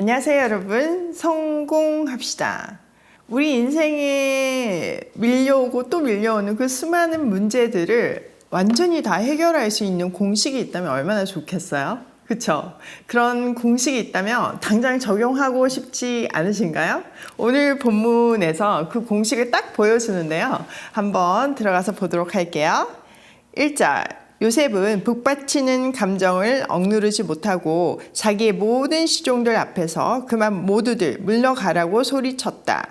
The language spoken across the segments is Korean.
안녕하세요, 여러분. 성공합시다. 우리 인생에 밀려오고 또 밀려오는 그 수많은 문제들을 완전히 다 해결할 수 있는 공식이 있다면 얼마나 좋겠어요? 그쵸? 그런 공식이 있다면 당장 적용하고 싶지 않으신가요? 오늘 본문에서 그 공식을 딱 보여주는데요. 한번 들어가서 보도록 할게요. 1절. 요셉은 북받치는 감정을 억누르지 못하고 자기의 모든 시종들 앞에서 그만 모두들 물러가라고 소리쳤다.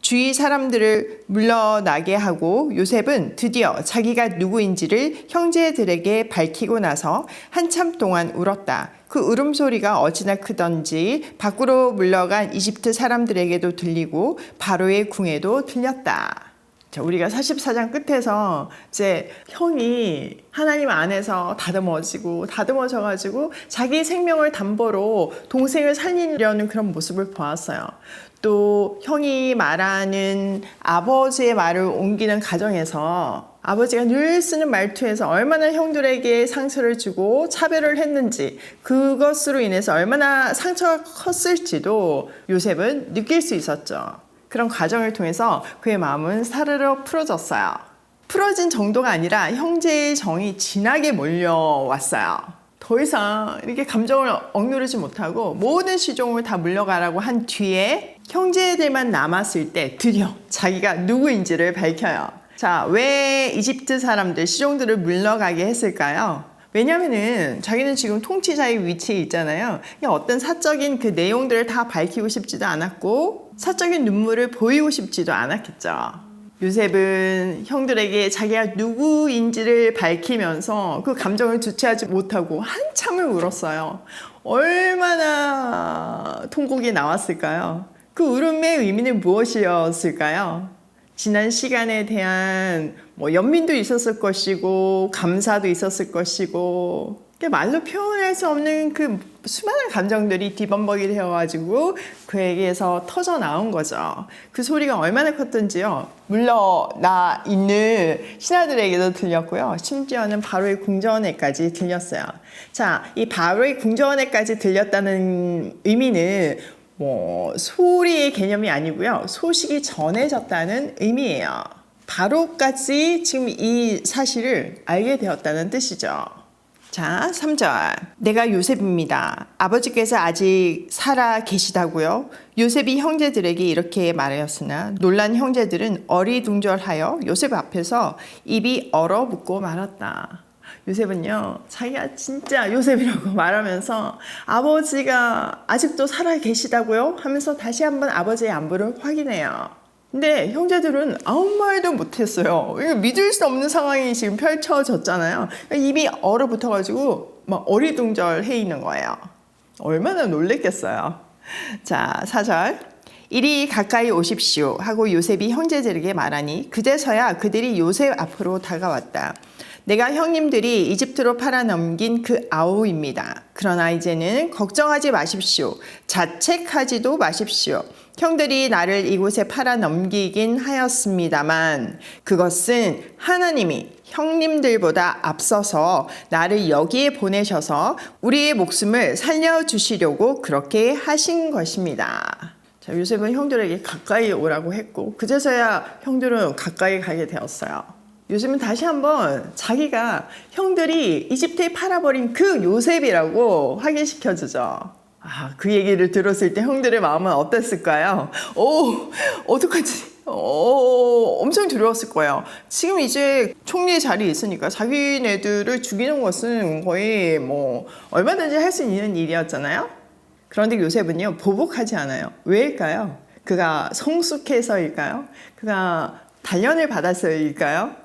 주위 사람들을 물러나게 하고 요셉은 드디어 자기가 누구인지를 형제들에게 밝히고 나서 한참 동안 울었다. 그 울음소리가 어찌나 크던지 밖으로 물러간 이집트 사람들에게도 들리고 바로의 궁에도 들렸다. 자, 우리가 44장 끝에서 이제 형이 하나님 안에서 다듬어지고 다듬어져 가지고 자기 생명을 담보로 동생을 살리려는 그런 모습을 보았어요. 또 형이 말하는 아버지의 말을 옮기는 가정에서 아버지가 늘 쓰는 말투에서 얼마나 형들에게 상처를 주고 차별을 했는지 그것으로 인해서 얼마나 상처가 컸을지도 요셉은 느낄 수 있었죠. 그런 과정을 통해서 그의 마음은 사르르 풀어졌어요. 풀어진 정도가 아니라 형제의 정이 진하게 몰려왔어요. 더 이상 이렇게 감정을 억누르지 못하고 모든 시종을 다 물려가라고 한 뒤에 형제들만 남았을 때 드디어 자기가 누구인지를 밝혀요. 자, 왜 이집트 사람들 시종들을 물러가게 했을까요? 왜냐면은 자기는 지금 통치자의 위치에 있잖아요. 어떤 사적인 그 내용들을 다 밝히고 싶지도 않았고 사적인 눈물을 보이고 싶지도 않았겠죠. 요셉은 형들에게 자기가 누구인지를 밝히면서 그 감정을 주체하지 못하고 한참을 울었어요. 얼마나 통곡이 나왔을까요? 그 울음의 의미는 무엇이었을까요? 지난 시간에 대한 뭐 연민도 있었을 것이고 감사도 있었을 것이고 말로 표현할 수 없는 그 수많은 감정들이 뒤범벅이 되어가지고 그에게서 터져 나온 거죠. 그 소리가 얼마나 컸던지요. 물러나 있는 신하들에게도 들렸고요. 심지어는 바로의 궁전에까지 들렸어요. 자, 이 바로의 궁전에까지 들렸다는 의미는 뭐 소리의 개념이 아니고요. 소식이 전해졌다는 의미예요. 바로까지 지금 이 사실을 알게 되었다는 뜻이죠. 자, 3절. 내가 요셉입니다. 아버지께서 아직 살아 계시다고요? 요셉이 형제들에게 이렇게 말하였으나 놀란 형제들은 어리둥절하여 요셉 앞에서 입이 얼어붙고 말았다. 요셉은요, 자기가 진짜 요셉이라고 말하면서 아버지가 아직도 살아 계시다고요? 하면서 다시 한번 아버지의 안부를 확인해요. 근데 형제들은 아무 말도 못했어요. 믿을 수 없는 상황이 지금 펼쳐졌잖아요. 입이 얼어붙어가지고 막 어리둥절해 있는 거예요. 얼마나 놀랬겠어요. 자, 사절. 이리 가까이 오십시오 하고 요셉이 형제들에게 말하니 그제서야 그들이 요셉 앞으로 다가왔다. 내가 형님들이 이집트로 팔아넘긴 그 아우입니다. 그러나 이제는 걱정하지 마십시오. 자책하지도 마십시오. 형들이 나를 이곳에 팔아 넘기긴 하였습니다만 그것은 하나님이 형님들보다 앞서서 나를 여기에 보내셔서 우리의 목숨을 살려주시려고 그렇게 하신 것입니다. 자, 요셉은 형들에게 가까이 오라고 했고 그제서야 형들은 가까이 가게 되었어요. 요즘은 다시 한번 자기가 형들이 이집트에 팔아버린 그 요셉이라고 확인시켜주죠. 아, 그 얘기를 들었을 때 형들의 마음은 어땠을까요? 오, 어떡하지? 어, 엄청 두려웠을 거예요. 지금 이제 총리 자리에 있으니까 자기네들을 죽이는 것은 거의 뭐 얼마든지 할 수 있는 일이었잖아요. 그런데 요셉은요, 보복하지 않아요. 왜일까요? 그가 성숙해서일까요? 그가 단련을 받았어일까요?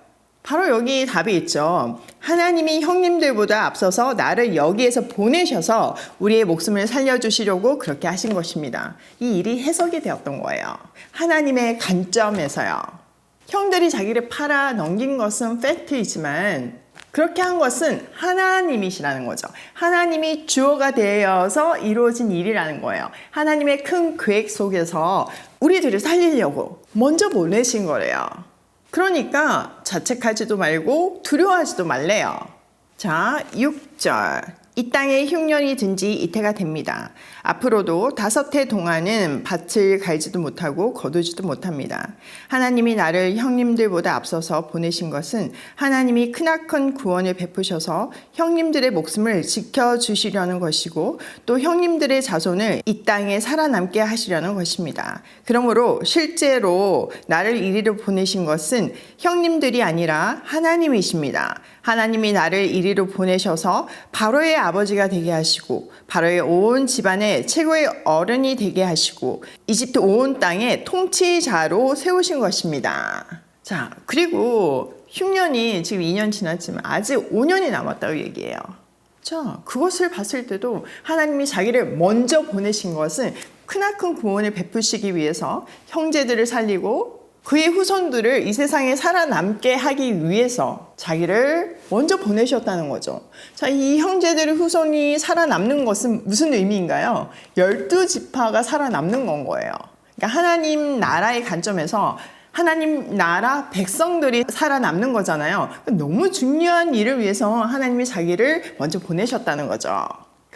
바로 여기 답이 있죠. 하나님이 형님들보다 앞서서 나를 여기에서 보내셔서 우리의 목숨을 살려주시려고 그렇게 하신 것입니다. 이 일이 해석이 되었던 거예요. 하나님의 관점에서요. 형들이 자기를 팔아 넘긴 것은 팩트이지만 그렇게 한 것은 하나님이시라는 거죠. 하나님이 주어가 되어서 이루어진 일이라는 거예요. 하나님의 큰 계획 속에서 우리들을 살리려고 먼저 보내신 거래요. 그러니까 자책하지도 말고 두려워하지도 말래요. 자, 6절. 이 땅에 흉년이 든 지 이태가 됩니다. 앞으로도 다섯 해 동안은 밭을 갈지도 못하고 거두지도 못합니다. 하나님이 나를 형님들보다 앞서서 보내신 것은 하나님이 크나큰 구원을 베푸셔서 형님들의 목숨을 지켜주시려는 것이고 또 형님들의 자손을 이 땅에 살아남게 하시려는 것입니다. 그러므로 실제로 나를 이리로 보내신 것은 형님들이 아니라 하나님이십니다. 하나님이 나를 이리로 보내셔서 바로의 아버지가 되게 하시고 바로의 온 집안의 최고의 어른이 되게 하시고 이집트 온 땅의 통치자로 세우신 것입니다. 자, 그리고 흉년이 지금 2년 지났지만 아직 5년이 남았다고 얘기해요. 자, 그것을 봤을 때도 하나님이 자기를 먼저 보내신 것은 크나큰 구원을 베푸시기 위해서 형제들을 살리고 그의 후손들을 이 세상에 살아남게 하기 위해서 자기를 먼저 보내셨다는 거죠. 자, 이 형제들의 후손이 살아남는 것은 무슨 의미인가요? 열두 지파가 살아남는 건 거예요. 그러니까 하나님 나라의 관점에서 하나님 나라 백성들이 살아남는 거잖아요. 너무 중요한 일을 위해서 하나님이 자기를 먼저 보내셨다는 거죠.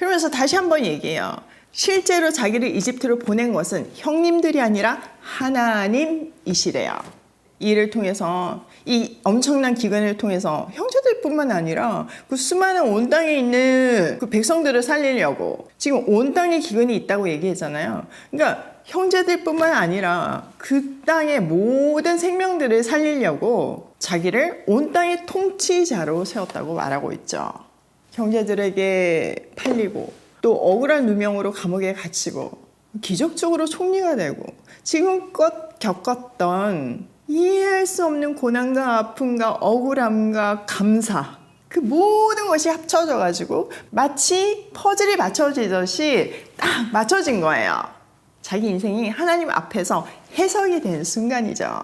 그러면서 다시 한번 얘기해요. 실제로 자기를 이집트로 보낸 것은 형님들이 아니라 하나님이시래요. 이를 통해서 이 엄청난 기근을 통해서 형제들뿐만 아니라 그 수많은 온 땅에 있는 그 백성들을 살리려고 지금 온 땅에 기근이 있다고 얘기했잖아요. 그러니까 형제들뿐만 아니라 그 땅의 모든 생명들을 살리려고 자기를 온 땅의 통치자로 세웠다고 말하고 있죠. 형제들에게 팔리고 또 억울한 누명으로 감옥에 갇히고 기적적으로 총리가 되고 지금껏 겪었던 이해할 수 없는 고난과 아픔과 억울함과 감사 그 모든 것이 합쳐져 가지고 마치 퍼즐이 맞춰지듯이 딱 맞춰진 거예요. 자기 인생이 하나님 앞에서 해석이 된 순간이죠.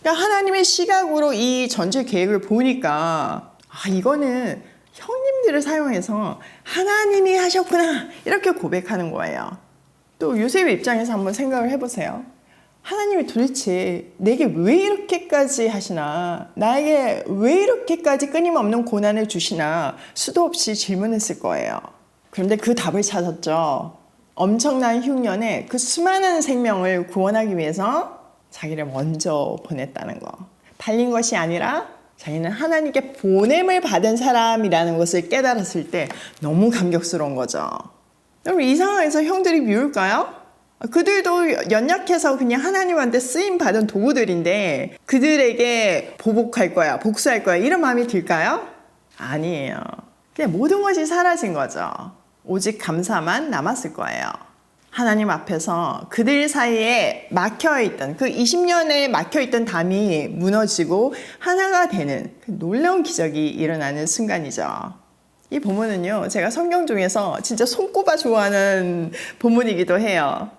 그러니까 하나님의 시각으로 이 전체 계획을 보니까 아 이거는 형님들을 사용해서 하나님이 하셨구나 이렇게 고백하는 거예요. 또 요셉의 입장에서 한번 생각을 해보세요. 하나님이 도대체 내게 왜 이렇게까지 하시나 나에게 왜 이렇게까지 끊임없는 고난을 주시나 수도 없이 질문했을 거예요. 그런데 그 답을 찾았죠. 엄청난 흉년에 그 수많은 생명을 구원하기 위해서 자기를 먼저 보냈다는 거. 팔린 것이 아니라 자기는 하나님께 보냄을 받은 사람이라는 것을 깨달았을 때 너무 감격스러운 거죠. 여러분 이 상황에서 형들이 미울까요? 그들도 연약해서 그냥 하나님한테 쓰임 받은 도구들인데 그들에게 보복할 거야, 복수할 거야 이런 마음이 들까요? 아니에요. 그냥 모든 것이 사라진 거죠. 오직 감사만 남았을 거예요. 하나님 앞에서 그들 사이에 막혀있던 그 20년에 막혀있던 담이 무너지고 하나가 되는 그 놀라운 기적이 일어나는 순간이죠. 이 본문은요, 제가 성경 중에서 진짜 손꼽아 좋아하는 본문이기도 해요.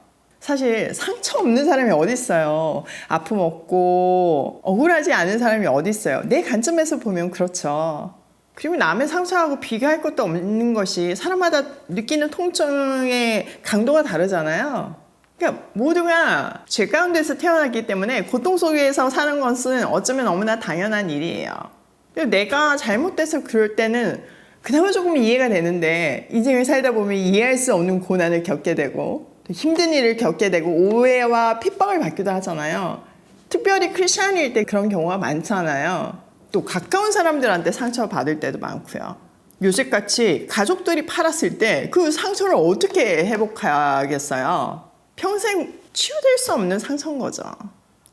사실 상처 없는 사람이 어디 있어요? 아픔 없고 억울하지 않은 사람이 어디 있어요? 내 관점에서 보면 그렇죠. 그리고 남의 상처하고 비교할 것도 없는 것이 사람마다 느끼는 통증의 강도가 다르잖아요. 그러니까 모두가 죄 가운데서 태어났기 때문에 고통 속에서 사는 것은 어쩌면 너무나 당연한 일이에요. 내가 잘못돼서 그럴 때는 그나마 조금 이해가 되는데 인생을 살다 보면 이해할 수 없는 고난을 겪게 되고 힘든 일을 겪게 되고 오해와 핍박을 받기도 하잖아요. 특별히 크리스천일 때 그런 경우가 많잖아요. 또 가까운 사람들한테 상처 받을 때도 많고요. 요새같이 가족들이 팔았을 때 그 상처를 어떻게 회복하겠어요? 평생 치유될 수 없는 상처인 거죠.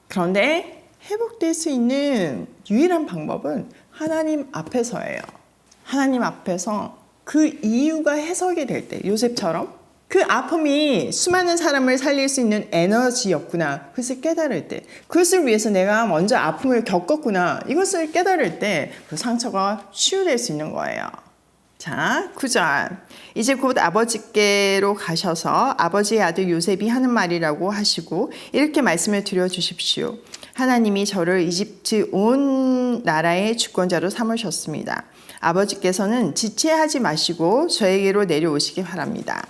그런데 회복될 수 있는 유일한 방법은 하나님 앞에서예요. 하나님 앞에서 그 이유가 해석이 될 때, 요셉처럼 그 아픔이 수많은 사람을 살릴 수 있는 에너지였구나. 그것을 깨달을 때. 그것을 위해서 내가 먼저 아픔을 겪었구나. 이것을 깨달을 때 그 상처가 치유될 수 있는 거예요. 자, 9절. 이제 곧 아버지께로 가셔서 아버지의 아들 요셉이 하는 말이라고 하시고 이렇게 말씀을 드려 주십시오. 하나님이 저를 이집트 온 나라의 주권자로 삼으셨습니다. 아버지께서는 지체하지 마시고 저에게로 내려오시기 바랍니다.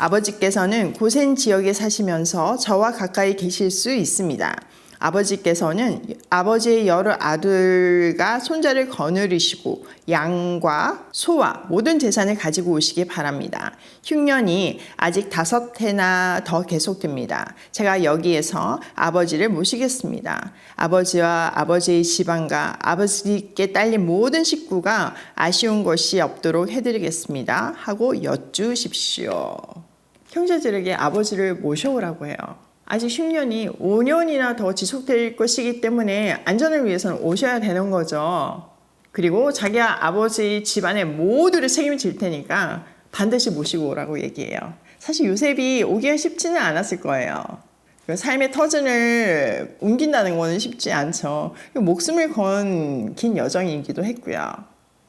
아버지께서는 고센 지역에 사시면서 저와 가까이 계실 수 있습니다. 아버지께서는 아버지의 여러 아들과 손자를 거느리시고 양과 소와 모든 재산을 가지고 오시기 바랍니다. 흉년이 아직 다섯 해나 더 계속됩니다. 제가 여기에서 아버지를 모시겠습니다. 아버지와 아버지의 집안과 아버지께 딸린 모든 식구가 아쉬운 것이 없도록 해드리겠습니다. 하고 여쭈십시오. 형제들에게 아버지를 모셔오라고 해요. 아직 10년이 5년이나 더 지속될 것이기 때문에 안전을 위해서는 오셔야 되는 거죠. 그리고 자기가 아버지 집안의 모두를 책임질 테니까 반드시 모시고 오라고 얘기해요. 사실 요셉이 오기가 쉽지는 않았을 거예요. 그 삶의 터전을 옮긴다는 거는 쉽지 않죠. 목숨을 건 긴 여정이기도 했고요.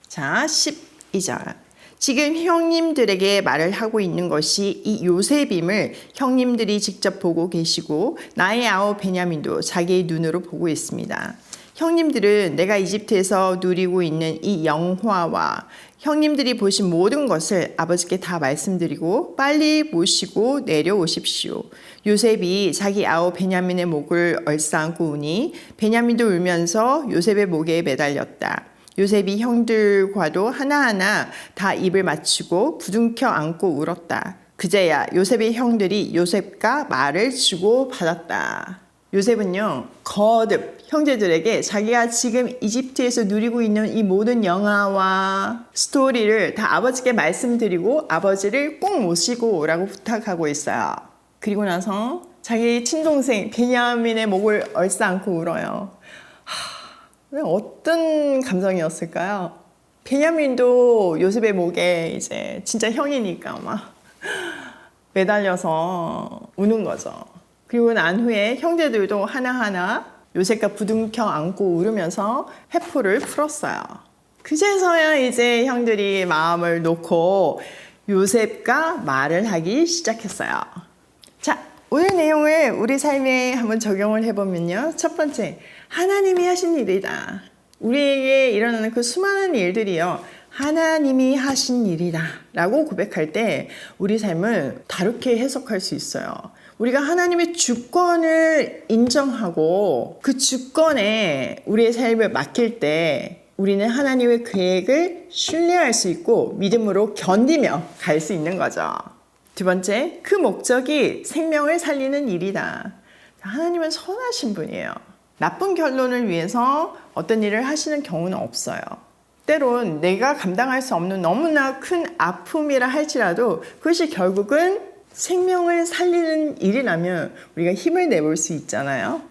자, 12절. 지금 형님들에게 말을 하고 있는 것이 이 요셉임을 형님들이 직접 보고 계시고 나의 아우 베냐민도 자기의 눈으로 보고 있습니다. 형님들은 내가 이집트에서 누리고 있는 이 영화와 형님들이 보신 모든 것을 아버지께 다 말씀드리고 빨리 모시고 내려오십시오. 요셉이 자기 아우 베냐민의 목을 얼싸안고 우니 베냐민도 울면서 요셉의 목에 매달렸다. 요셉이 형들과도 하나하나 다 입을 맞추고 부둥켜 안고 울었다. 그제야 요셉의 형들이 요셉과 말을 주고 받았다. 요셉은요, 거듭 형제들에게 자기가 지금 이집트에서 누리고 있는 이 모든 영화와 스토리를 다 아버지께 말씀드리고 아버지를 꼭 모시고 오라고 부탁하고 있어요. 그리고 나서 자기 친동생 베냐민의 목을 얼싸안고 울어요. 하, 어떤 감정이었을까요? 베냐민도 요셉의 목에 이제 진짜 형이니까 막 매달려서 우는 거죠. 그리고 난 후에 형제들도 하나하나 요셉과 부둥켜 안고 울으면서 회포를 풀었어요. 그제서야 이제 형들이 마음을 놓고 요셉과 말을 하기 시작했어요. 자, 오늘 내용을 우리 삶에 한번 적용을 해보면요. 첫 번째, 하나님이 하신 일이다. 우리에게 일어나는 그 수많은 일들이요. 하나님이 하신 일이다. 라고 고백할 때 우리 삶을 다르게 해석할 수 있어요. 우리가 하나님의 주권을 인정하고 그 주권에 우리의 삶을 맡길 때 우리는 하나님의 계획을 신뢰할 수 있고 믿음으로 견디며 갈 수 있는 거죠. 두 번째, 그 목적이 생명을 살리는 일이다. 하나님은 선하신 분이에요. 나쁜 결론을 위해서 어떤 일을 하시는 경우는 없어요. 때론 내가 감당할 수 없는 너무나 큰 아픔이라 할지라도 그것이 결국은 생명을 살리는 일이라면 우리가 힘을 내볼 수 있잖아요.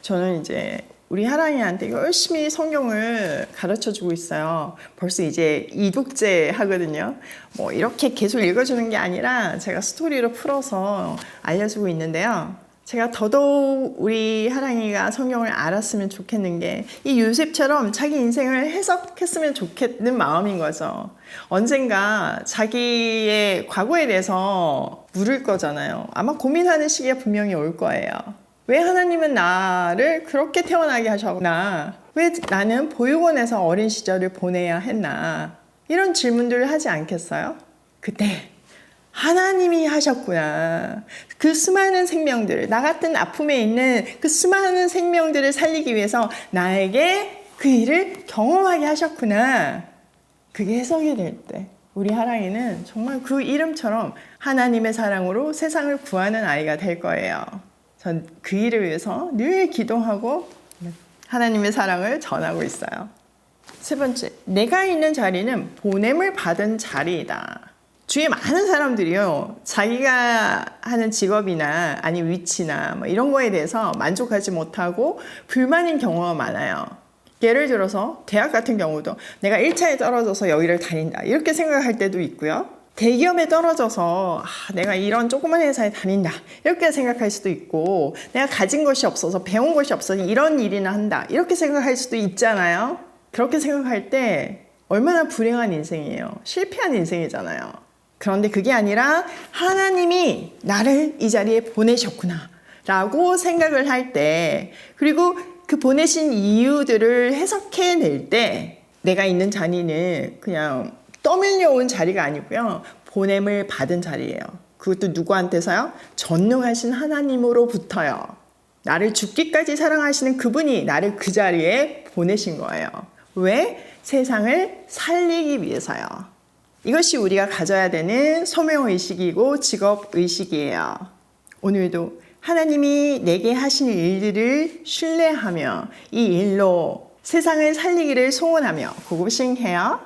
저는 이제 우리 하랑이한테 열심히 성경을 가르쳐 주고 있어요. 벌써 이제 이독제 하거든요. 뭐 이렇게 계속 읽어주는 게 아니라 제가 스토리로 풀어서 알려주고 있는데요. 제가 더더욱 우리 하랑이가 성경을 알았으면 좋겠는 게 이 요셉처럼 자기 인생을 해석했으면 좋겠는 마음인 거죠. 언젠가 자기의 과거에 대해서 물을 거잖아요. 아마 고민하는 시기가 분명히 올 거예요. 왜 하나님은 나를 그렇게 태어나게 하셨나? 왜 나는 보육원에서 어린 시절을 보내야 했나? 이런 질문들을 하지 않겠어요? 그때 하나님이 하셨구나. 그 수많은 생명들을, 나 같은 아픔에 있는 그 수많은 생명들을 살리기 위해서 나에게 그 일을 경험하게 하셨구나. 그게 해석이 될 때, 우리 하랑이는 정말 그 이름처럼 하나님의 사랑으로 세상을 구하는 아이가 될 거예요. 전 그 일을 위해서 늘 기도하고 하나님의 사랑을 전하고 있어요. 세 번째, 내가 있는 자리는 보냄을 받은 자리이다. 주위에 많은 사람들이요, 자기가 하는 직업이나 아니 위치나 뭐 이런 거에 대해서 만족하지 못하고 불만인 경우가 많아요. 예를 들어서 대학 같은 경우도 내가 1차에 떨어져서 여기를 다닌다. 이렇게 생각할 때도 있고요. 대기업에 떨어져서 아, 내가 이런 조그만 회사에 다닌다. 이렇게 생각할 수도 있고 내가 가진 것이 없어서 배운 것이 없어서 이런 일이나 한다. 이렇게 생각할 수도 있잖아요. 그렇게 생각할 때 얼마나 불행한 인생이에요. 실패한 인생이잖아요. 그런데 그게 아니라 하나님이 나를 이 자리에 보내셨구나. 라고 생각을 할 때, 그리고 그 보내신 이유들을 해석해 낼 때, 내가 있는 자리는 그냥 떠밀려 온 자리가 아니고요. 보냄을 받은 자리예요. 그것도 누구한테서요? 전능하신 하나님으로부터요. 나를 죽기까지 사랑하시는 그분이 나를 그 자리에 보내신 거예요. 왜? 세상을 살리기 위해서요. 이것이 우리가 가져야 되는 소명 의식이고 직업 의식이에요. 오늘도 하나님이 내게 하신 일들을 신뢰하며 이 일로 세상을 살리기를 소원하며 고고싱해요.